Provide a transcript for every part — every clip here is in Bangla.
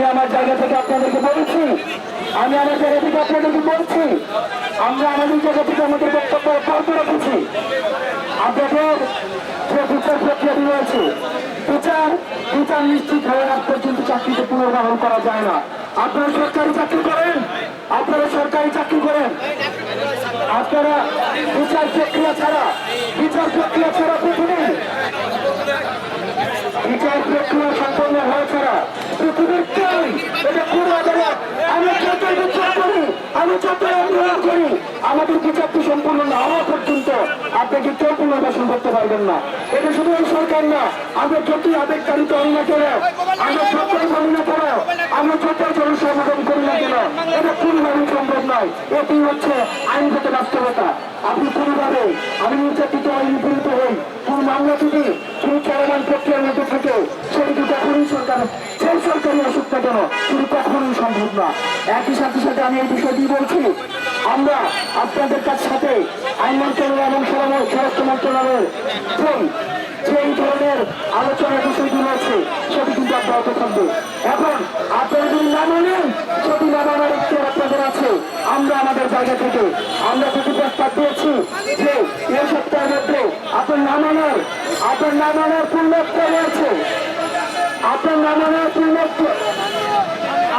আমি আমার জায়গা থেকে আপনাদেরকে বলছি, আমি আমার জায়গা থেকে আপনাদেরকে বলছি, আমরা আমাদের জায়গা থেকে আমাদের বক্তব্য অব্যাহত রেখেছি। আপনাদের যে বিচার প্রক্রিয়া রয়েছে, বিচার বিচার নিশ্চিত হয়ে আজ পর্যন্ত চাকরিতে পুনর্বহাল করা যায় না। আপনারা সরকারি চাকরি করেন, আপনারা সরকারি চাকরি করেন। আপনারা বিচার প্রক্রিয়া ছাড়া, বিচার প্রক্রিয়া ছাড়া পৃথিবীর বিচার প্রক্রিয়া সম্পন্ন হওয়া ছাড়া পৃথিবীর কেউ এটা পুরো আদালত আমি যতই বিচার করি আমি যতই আন্দোলন করি আমাদের বিচারটি সম্পূর্ণ না হওয়া পর্যন্ত আপনাকে কেউ পুনর্বাসন করতে পারবেন না এটা শুধু এই সরকার না আমরা যতই আবেগকারিত হই না কেন আমরা যতই বলি না কেন আমরা যতই জনসমাগম করি না কেন এটা কোনোভাবেই সম্ভব নয় এটি হচ্ছে আইনগত বাস্তবতা আপনি কোনোভাবে আমি নির্যাতিত হই নিপীড়িত হই। কোন মামলা যদি আমি এই বিষয়টি বলছি, আমরা আপনাদের কাছ সাথে আইন মন্ত্রণালয় এবং স্বরাষ্ট্র মন্ত্রণালয়ের যেই ধরনের আলোচনার বিষয়গুলো আছে, সেটি কিন্তু অব্যাহত থাকবে। এখন আপনারা যদি না মানেন, সেটি না মানার ইচ্ছার আপনাদের আছে। আমরা আমাদের জায়গা থেকে, আমরা কিছু প্রস্তাব দিয়েছি যে এই সপ্তাহের মধ্যে আপনার না মানার, আপনার না মানার পূর্ণত্ব রয়েছে। আপনার না মানার পূর্ণত্ব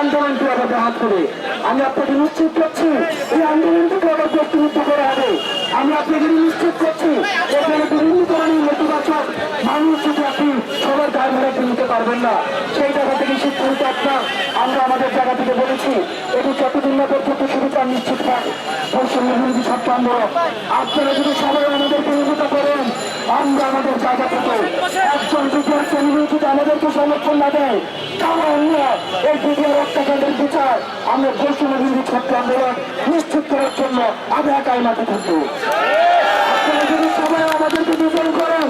আন্দোলনটি আবার হাত করে? আমি আপনাকে নিশ্চিত করছি এই আন্দোলনটিকে আবার প্রতিনিধিত্ব করা হবে। আমি আপনাকে নিশ্চিত করছি এখানে বিভিন্ন ধরনের নেতিবাচক মানুষ যদি আপনি সবার গায়ে ভাড়াতে নিতে পারবেন না, সেই জায়গা থেকে সিদ্ধান্ত আপনার, আমরা আমাদের জায়গা থেকে বলেছি, এটি যতদিন না পর্যন্ত সুবিধা নিশ্চিত হয়। পশ্চিমবঙ্গ ছাত্র আন্দোলন। আপনারা যদি সবাই আমাদের বিরোধিতা করেন, আমরা আমাদের জায়গা থেকে একজন যদি আমাদেরকে সমর্থন না দেয় তাহলে অন্য এই হত্যাকাণ্ডের বিচার আমরা পশ্চিমবঙ্গ বিরোধী ছাত্র আন্দোলন নিশ্চিত করার জন্য আমরা একাই মাঠে থাকব আপনারা যদি সবাই আমাদেরকে বিজয় করেন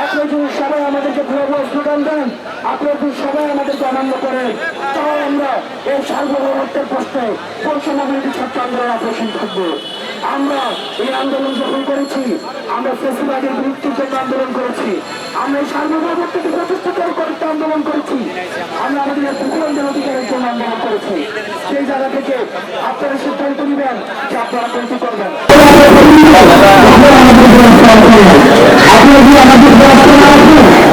আপনি যদি সবাই আমাদেরকে ঘুরাবো স্লোগান দেন আপনারা যদি সবাই আমাদেরকে আনন্দ করেন তাহলে আমরা এই সার্বভৌমত্বের প্রশ্নে পশ্চিমবঙ্গের ছাত্র আন্দোলন অপারেশন থাকব আমরা এই আন্দোলন যখন করেছি। আমরা ফেসিবাদের বিরুদ্ধের জন্য আন্দোলন করেছি আমরা এই সার্বভৌমত্বকে প্রতিষ্ঠিত করতে আন্দোলন করেছি। আমরা আমাদের প্রতিবন্ধের অধিকারের জন্য আন্দোলন করেছি। সেই জায়গা থেকে আপনারা সিদ্ধান্ত নেবেন যে আপনারা কোনটি করবেন। আপনারা আমাদের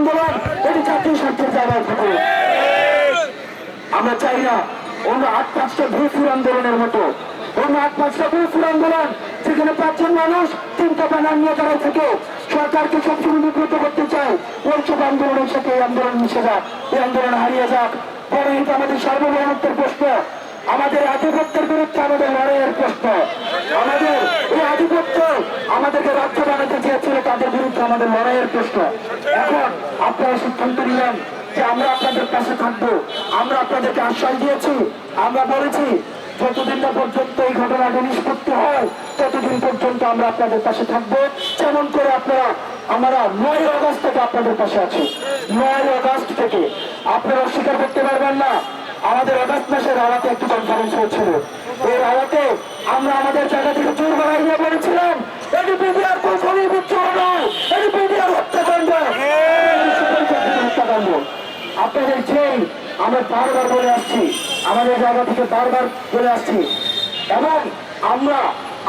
আন্দোলন এটি জাতীয় স্বার্থের জায়গায় থাকে আমরা চাই না অন্য আট পাঁচটা ভূফুর আন্দোলনের মতো। অন্য আট পাঁচটা ভূফুর আন্দোলন যেখানে পাঁচজন মানুষ, তিনটা ব্যানার নিয়ে দাঁড়ায় থেকে। সরকারকে সবসময় বিব্রত করতে চায়। ওইসব আন্দোলনের সাথে এই আন্দোলন মিশে যাক, এই আন্দোলন হারিয়ে যাক। বরং এটা আমাদের সার্বভৌমত্বের প্রশ্ন। আমাদের আধিপত্যের বিরুদ্ধে আমাদের লড়াইয়ের প্রশ্ন। আমাদের এই আধিপত্য আমাদেরকে রাজ্য বানাতে চেয়েছিল তাদের বিরুদ্ধে আমাদের লড়াইয়ের প্রশ্ন। এখন আপনারা সিদ্ধান্ত নিলেন যে আমরা আপনাদের পাশে থাকব। আমরা আপনাদেরকে আশ্বাস দিয়েছি, আমরা বলেছি, যতদিন না পর্যন্ত এই ঘটনাটা নিষ্পত্তি হয়, ততদিন পর্যন্ত আমরা আপনাদের পাশে থাকব। যেমন করে আপনারা, আমরা নয় অগস্ট থেকে আপনাদের পাশে আছি। নয় অগস্ট থেকে। আপনারা অস্বীকার করতে পারবেন না। আমাদের অগস্ট মাসের আওয়াতে একটি কনফারেন্স হয়েছিল। এই আওয়াতে আমরা আমাদের জায়গা থেকে জোর বাড়াই দিয়ে বলেছিলাম এটি পিডিআর কৌশলী বিচ্ছুর নয় এটি পিডিআর হত্যাকাণ্ড। হত্যাকাণ্ড। আপনাদের যেই আমরা বারবার বলে আসছি আমাদের জায়গা থেকে বারবার বলে আসছি। এবং আমরা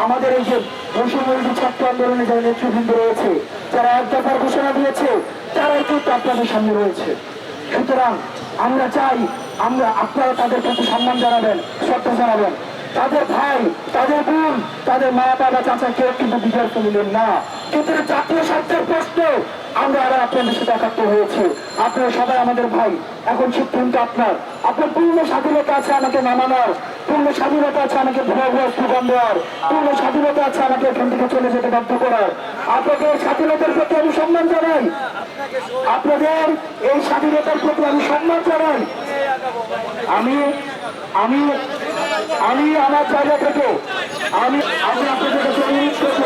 আমাদের এই যে বৈষম্যবিরোধী ছাত্র আন্দোলনে যারা নেতৃবৃন্দ রয়েছে যারা এক দফার ঘোষণা দিয়েছে তারাই কিন্তু আপনাদের সামনে রয়েছে। সুতরাং আমরা চাই আমরা আপনারা তাদের প্রতি সম্মান জানাবেন শ্রদ্ধা জানাবেন। তাদের ভাই, তাদের বোন, তাদের মা বাবা চাচা কেউ কিন্তু বিজয় করলেন না। কিন্তু জাতীয় স্বার্থের প্রশ্ন। আমরা আবার আপনাদের সাথে একাত্ম হয়েছি। আপনারা সবাই আমাদের ভাই। এখন সিদ্ধান্ত আপনার। আপনার পূর্ণ স্বাধীনতা আছে আমাকে নামানোর। পূর্ণ স্বাধীনতা আছে আমাকে ভুয়া দেওয়ার পূর্ণ স্বাধীনতা আছে আমাকে এখান থেকে চলে যেতে বাধ্য করার। আপনাদের স্বাধীনতার প্রতি আমি সম্মান জানাই। আপনাদের এই স্বাধীনতার প্রতি আমি সম্মান জানাই। আমি আমি আমি আমার জায়গা থেকে আমি আমি আপনাদের কাছে অনুরোধ করব